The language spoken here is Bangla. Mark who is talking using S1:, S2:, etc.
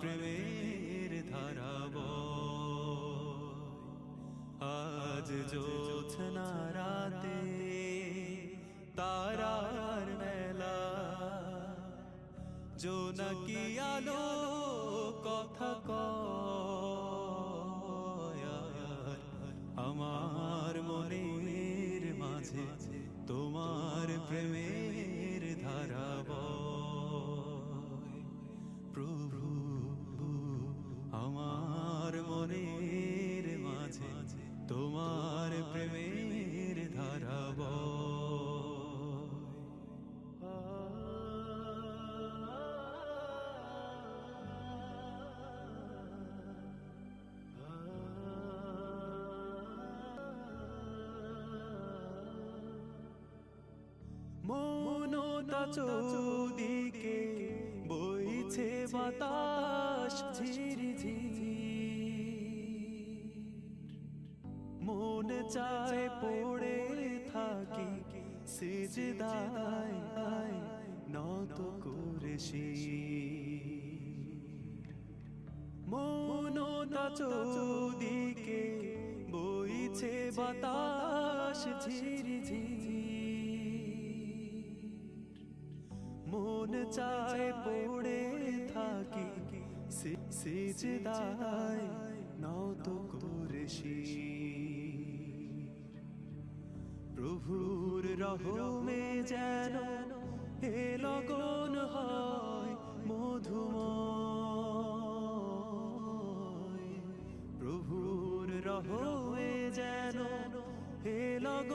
S1: প্রেমের ধারাব আজ জোছনা রাতে তারার মেলা। জোনাকি আলো কথা আর আমার মনের মাঝে তোমার প্রেমের আমার মনের মাঝে তোমার প্রেমের ধারাব মনতা চৌদিকে বইছে বাতাস। ঝিরি মন চায় পড়ে থাকি, সিজদায় নত করে মনতা চৌদিকে বইছে বাতাস ঝিরি মন চায় পড়ে থাকি সেজে দায় নত করে প্রভুর রহমে যেন হে লগন হয় মধুময়। প্রভুর রহমে যেন হে লগন